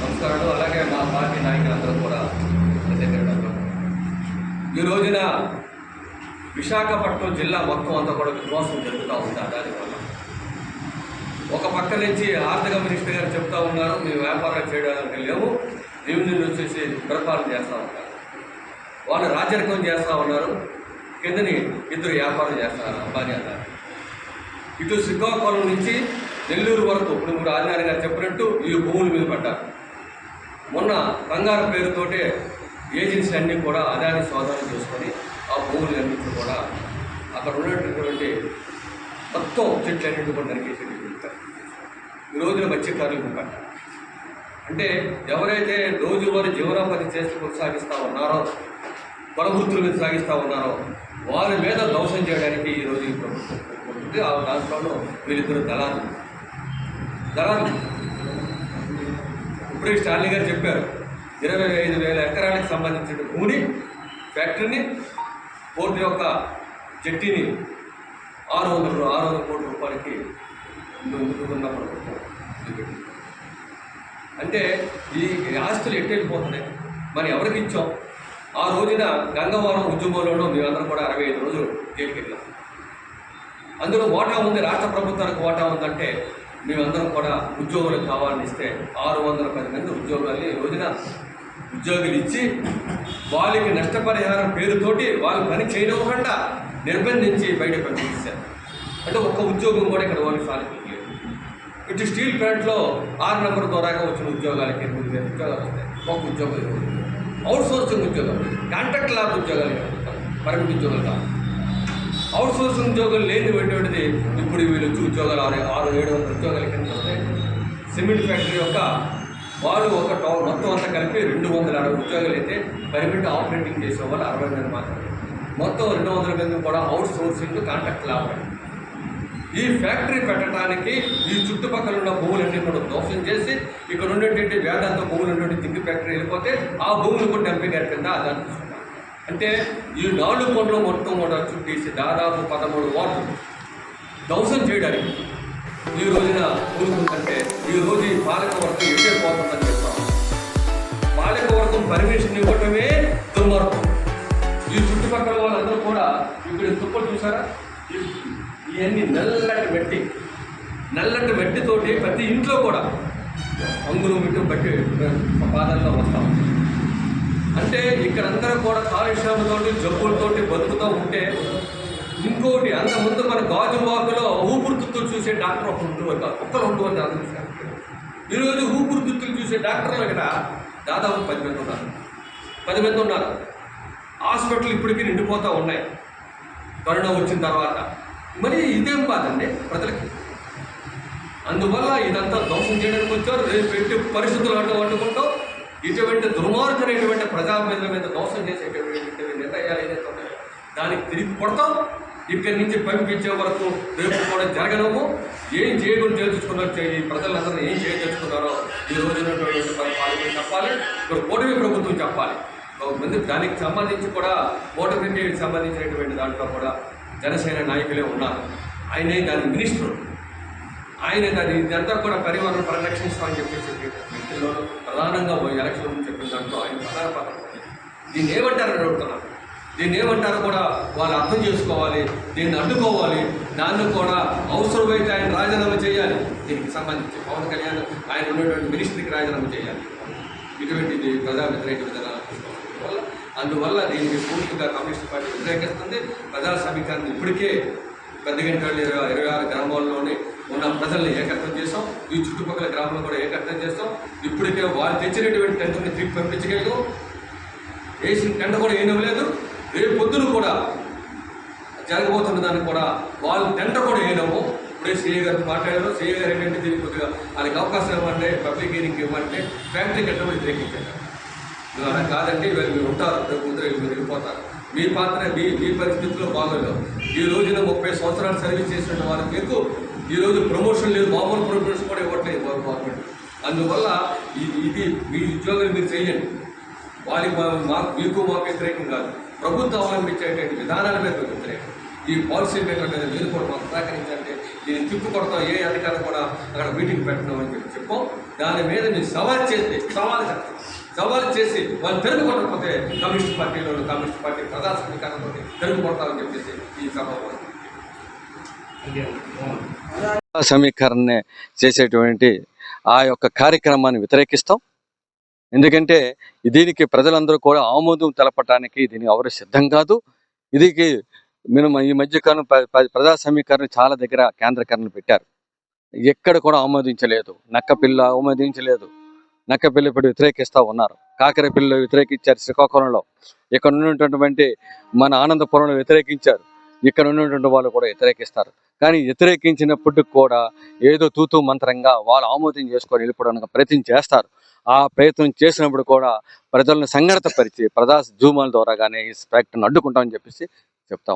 నమస్కారాలు. అలాగే మా పార్టీ నాయకులందరూ కూడా ఈ రోజున విశాఖపట్నం జిల్లా మొత్తం అంతా కూడా విధ్వాసం జరుగుతూ ఉంది. దానివల్ల ఒక పక్క నుంచి ఆర్థిక మినిస్టర్ గారు చెప్తా ఉన్నారు మేము వ్యాపారాలు చేయడానికి లేవు రెవెన్యూలు వచ్చేసి పరిపాలన చేస్తూ ఉన్నారు. వాళ్ళు రాజరికం చేస్తూ ఉన్నారు కిందని ఇద్దరు వ్యాపారం చేస్తున్నారు అంబానీ అన్నారు ఇటు శ్రీకాకుళం నుంచి నెల్లూరు వరకు ఇప్పుడు మీరు ఆదినారాయణ గారు చెప్పినట్టు ఈ భూముల మీద పడ్డారు. మొన్న బంగారు పేరుతోటే ఏజెన్సీ అన్నీ కూడా అదాని స్వాధీనం చేసుకొని ఆ భూములు అన్నింటినీ కూడా అక్కడ ఉన్నటువంటి మొత్తం చెట్లు అన్నింటి కూడా నరికేసేది ఈ రోజున మత్స్యకారులకు పడ్డారు అంటే ఎవరైతే రోజువారి జీవనోపాధి చేస్తూ కొనసాగిస్తూ ఉన్నారో పొల మీద సాగిస్తూ ఉన్నారో వారి మీద దోషం చేయడానికి ఈ రోజు ఈ ప్రభుత్వం ఉంటుంది ఆ దాంట్లోనూ వీళ్ళిద్దరు దళాలు దళాలు ఇప్పుడే స్టాలిన్ గారు చెప్పారు ఇరవై ఐదు వేల ఎకరాలకు సంబంధించిన భూమిని ఫ్యాక్టరీని పోర్టు యొక్క జట్టిని ఆరు వందల ఆరు వందల కోట్ల రూపాయలకి ముందుకున్న ప్రభుత్వం అంటే ఈ ఆస్తులు ఎట్టు వెళ్ళిపోతున్నాయి? మరి ఎవరికి ఇచ్చాం? ఆ రోజున గంగవరం ఉద్యమంలోనూ మేమందరం కూడా అరవై ఐదు రోజులు జైలుకి వెళ్ళాం అందులో ఓటా ఉంది రాష్ట్ర ప్రభుత్వానికి ఓటా ఉందంటే మేమందరం కూడా ఉద్యోగులు కావాలని ఇస్తే ఆరు వందల పది మంది ఉద్యోగాల్ని రోజున ఉద్యోగులు ఇచ్చి వాళ్ళకి నష్టపరిహారం పేరుతోటి వాళ్ళు పని చేయనివ్వకుండా నిర్బంధించి బయట పంపించారు అంటే ఒక్క ఉద్యోగం కూడా ఇక్కడ వాళ్ళకి సాధించలేదు ఇటు స్టీల్ ప్లాంట్లో ఆరు నెంబర్ ద్వారాగా వచ్చిన ఉద్యోగాలకి ఎనిమిది వేల ఉద్యోగాలు వస్తాయి. ఒక ఉద్యోగం అవుట్ సోర్సింగ్ ఉద్యోగాలు కాంట్రాక్ట్ లాభ ఉద్యోగాలు కాదు. ఉద్యోగాలు కాదు. అవుట్ సోర్సింగ్ ఉద్యోగాలు లేనిటువంటిది ఇప్పుడు వీళ్ళు ఉద్యోగాలు ఆరు ఆరు ఏడు వందల ఉద్యోగాలు కింద సిమెంట్ ఫ్యాక్టరీ యొక్క వాళ్ళు ఒక టౌన్ మొత్తం అంతా కలిపి రెండు వందల అరవై ఉద్యోగాలు అయితే పర్మనెంట్ ఆపరేటింగ్ చేసే వాళ్ళు అరవై మంది మాత్రమే. మొత్తం రెండు వందల మంది కూడా అవుట్ సోర్సింగ్ కాంట్రాక్ట్ లాభం. ఈ ఫ్యాక్టరీ పెట్టడానికి ఈ చుట్టుపక్కల ఉన్న భూములన్నీ కూడా దోషం చేసి ఇక్కడ ఉన్నటువంటి వేదాంత భూములు ఉన్నటువంటి దిగ్గు ఫ్యాక్టరీ వెళ్ళిపోతే ఆ భూములు కూడా డంపింగ్ అయిపోయిందా? దాన్ని అంటే ఈ నాలుగు కొండలు మొత్తం కూడా చుట్టేసి దాదాపు పదమూడు వార్డులు ధ్వంసం చేయడానికి ఈ రోజున కూరుకుందంటే ఈ రోజు ఈ పాలకవర్గం ఎట్టే పోతుందని చెప్తాం పాలకవర్గం పర్మిషన్ ఇవ్వటమే దుర్మార్గం. ఈ చుట్టుపక్కల వాళ్ళందరూ కూడా ఇక్కడ తుప్పలు చూసారా? ఇవన్నీ నల్లటి మట్టి నల్లటి మట్టితోటి ప్రతి ఇంట్లో కూడా అంగులు మిట్టు బట్టి పాదాల్లో వస్తాం అంటే ఇక్కడందరూ కూడా కాలుష్యంతోటి జబ్బులతోటి బతుకుతూ ఉంటే ఇంకోటి అంత ముందు మన గాజువాకులో ఊపిరితిత్తులు చూసే డాక్టర్ ఒకరు ఉండేవారు ఒక్కరు ఒక్కరు ఉండేవారు అందరూ ఈరోజు ఊపిరితిత్తులు చూసే డాక్టర్లు ఇక్కడ దాదాపు పది మంది ఉన్నారు. పది మంది ఉన్నారు. హాస్పిటల్ ఇప్పటికీ నిండిపోతూ ఉన్నాయి. కరోనా వచ్చిన తర్వాత. మరి ఇదేం బాధండి ప్రజలకి? అందువల్ల ఇదంతా ధ్వంసం చేయడానికి వచ్చారు. రేపు పెట్టి పరిస్థితులు అంటూ వండుకుంటూ ఇటువంటి దుర్మార్గమైనటువంటి ప్రజాప్రతినిధుల మీద దోషం చేసేటటువంటి నిర్ణయాలు ఏదైతే ఉన్నాయో దానికి తిరిగి కొడతాం. ఇక్కడి నుంచి పంపించే వరకు రేపు కూడా ఏం చేయకుండా తెలుసుకున్నారు ఈ ప్రజలందరూ ఏం చేయదలుచుకున్నారో ఈ రోజు ఉన్నటువంటి పాలకులు చెప్పాలి. ఇక్కడ కూటమి ప్రభుత్వం చెప్పాలి. మంది దానికి సంబంధించి కూడా ఓటమికి సంబంధించినటువంటి దాంట్లో కూడా జనసేన నాయకులే ఉన్నారు. ఆయనే దాని మినిస్టర్. ఆయన దాని ఇదంతా కూడా పరివారం పరిరక్షిస్తామని చెప్పేసి వ్యక్తుల్లో ప్రధానంగా ఎలక్షన్ చెప్పిన దాంట్లో ఆయన ప్రధాన పాత్ర. దీన్ని ఏమంటారని అడుగుతున్నారు దీన్ని ఏమంటారో కూడా వాళ్ళు అర్థం చేసుకోవాలి దీన్ని అడ్డుకోవాలి. దాన్ని కూడా అవసరమైతే ఆయన రాజీనామా చేయాలి. దీనికి సంబంధించి పవన్ కళ్యాణ్ ఆయన ఉన్నటువంటి మినిస్ట్రీకి రాజీనామా చేయాలి. ఇటువంటిది ప్రజా వ్యతిరేక విధానాలు వల్ల అందువల్ల దీనికి పూర్తిగా కమ్యూనిస్ట్ పార్టీ వ్యతిరేకిస్తుంది. ప్రజా సమీకరణ ఇప్పటికే పెద్ద గంటలు ఇరవై ఇరవై ఆరు గ్రామాల్లోనే ఉన్న ప్రజల్ని ఏకత్వం చేస్తాం. ఈ చుట్టుపక్కల గ్రామాలను కూడా ఏకత్వం చేస్తాం. ఇప్పటికే వాళ్ళు తెచ్చినటువంటి టెన్షన్ తిరిగి పంపించగలిగాం. వేసిన టెంట కూడా ఏం లేదు రేపు పొద్దున కూడా జరగబోతున్న దానికి కూడా వాళ్ళు టెంట కూడా ఏనము ఇప్పుడే సీఏ గారు మాట్లాడారు. సీఏ గారు ఏంటంటే దీనికి కొద్దిగా వాళ్ళకి అవకాశం ఇవ్వండి పబ్లిక్ హీరింగ్ ఇవ్వండి ఫ్యాక్టరీ కట్టడం వ్యతిరేకించారు అలా కాదండి వీళ్ళు మీరు ఉంటారు రేపు ముందర మీరు వెళ్ళిపోతారు. మీ పాత్ర మీ మీ పరిస్థితుల్లో బాగోలేదు. ఈ రోజున ముప్పై సంవత్సరాలు సర్వీస్ చేసిన వారికి మీకు ఈరోజు ప్రమోషన్ లేదు మామూలు ప్రమోషన్స్ కూడా ఇవ్వట్లేదు గవర్నమెంట్ అందువల్ల ఇది మీ ఉద్యోగాలు మీరు చేయండి వాళ్ళకి మాకు మీకు మాకు వ్యతిరేకం కాదు. ప్రభుత్వం అవలంబించేటువంటి విధానాల మీద వ్యతిరేకం. ఈ పాలసీ మేకర్ మీద మీరు కూడా మాకు సహకరించండి. దీన్ని తిప్పుకొడతాం ఏ అధికారులు కూడా అక్కడ మీటింగ్ పెట్టడం అని చెప్పి చెప్పాం. దాని మీద మీరు సవాల్ చేస్తే సవాల్ సవాల్ చేసి వాళ్ళు తెలుగు కొట్టకపోతే కమ్యూనిస్ట్ పార్టీలో కమ్యూనిస్ట్ పార్టీ ప్రధాన సమీకరణతో తెలుగు కొడతామని చెప్పేసి ఈ సభ సమీకరణ చేసేటువంటి ఆ యొక్క కార్యక్రమాన్ని వ్యతిరేకిస్తాం. ఎందుకంటే దీనికి ప్రజలందరూ కూడా ఆమోదం తెలపటానికి దీనికి ఎవరు సిద్ధం కాదు. ఇదికి మేము ఈ మధ్యకాలం ప్రజా సమీకరణ చాలా దగ్గర కేంద్రీకరణ పెట్టారు. ఎక్కడ కూడా ఆమోదించలేదు. నక్కపిల్ల ఆమోదించలేదు. నక్కపిల్ల ఇప్పుడు వ్యతిరేకిస్తూ ఉన్నారు. కాకరపిల్ల వ్యతిరేకించారు శ్రీకాకుళంలో. ఇక్కడ ఉన్నటువంటి మన ఆనందపురంలో వ్యతిరేకించారు. ఇక్కడ ఉన్నటువంటి వాళ్ళు కూడా వ్యతిరేకిస్తారు. కానీ వ్యతిరేకించినప్పటికి కూడా ఏదో తూతూ మంత్రంగా వాళ్ళు ఆమోదం చేసుకొని వెళ్ళిపోవడానికి ప్రయత్నం చేస్తారు. ఆ ప్రయత్నం చేసినప్పుడు కూడా ప్రజలను సంఘటితపరిచి ప్రజా జూమాల ద్వారా కానీ ఈ ఫ్యాక్టరీని అడ్డుకుంటామని చెప్పేసి చెప్తా